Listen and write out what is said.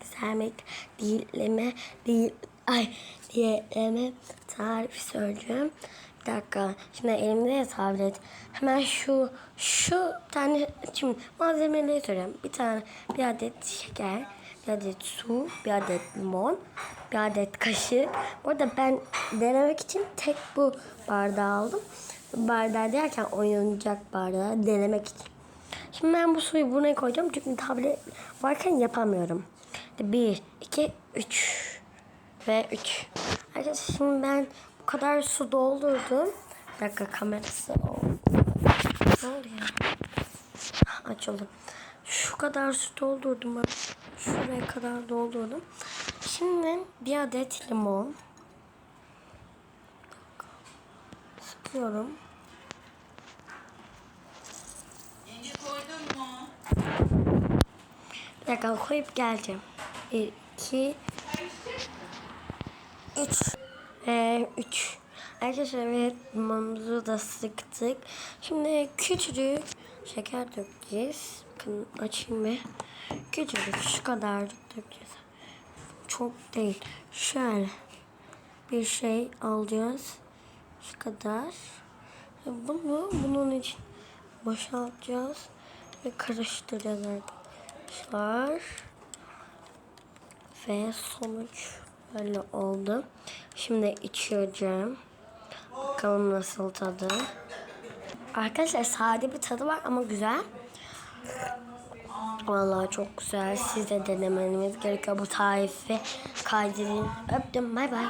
Güzelmek değilleme değil ay diyeleme tarifi söyleyeceğim. Bir dakika. Şimdi elimde ya tablet. Hemen şu şu tane şimdi malzemeleri söyleyeyim. Bir tane bir adet şeker, bir adet su, bir adet limon, bir adet kaşık. Orada ben denemek için tek bu bardağı aldım. Bardağı derken oyuncak bardağı denemek için. Şimdi ben bu suyu buraya koyacağım çünkü tablet varken yapamıyorum. Bir, iki, üç ve üç. Arkadaşlar şimdi ben bu kadar su doldurdum. Bir dakika kamerası oldu. Ne oluyor? Açıldı. Şu kadar su doldurdum ben. Şuraya kadar doldurdum. Şimdi bir adet limon. Sıkıyorum. Dakika koyup geleceğim. Bir, iki, üç. Ve üç. Arkadaşlar evet limonumuzu da sıktık. Şimdi küçücük şeker dökeceğiz. Bakın açayım bir. Küçücük şu kadarcık dökeceğiz. Çok değil. Şöyle bir şey alacağız. Şu kadar. Ve Bunu bunun için boşaltacağız ve karıştıracağız arkadaşlar. Ve sonuç böyle oldu. Şimdi içiyorum. Bakalım nasıl tadı. Arkadaşlar sade bir tadı var ama güzel. Vallahi çok güzel. Siz de denemeniz gerekiyor bu tarifi. Kaydedin. Öptüm. Bay bay.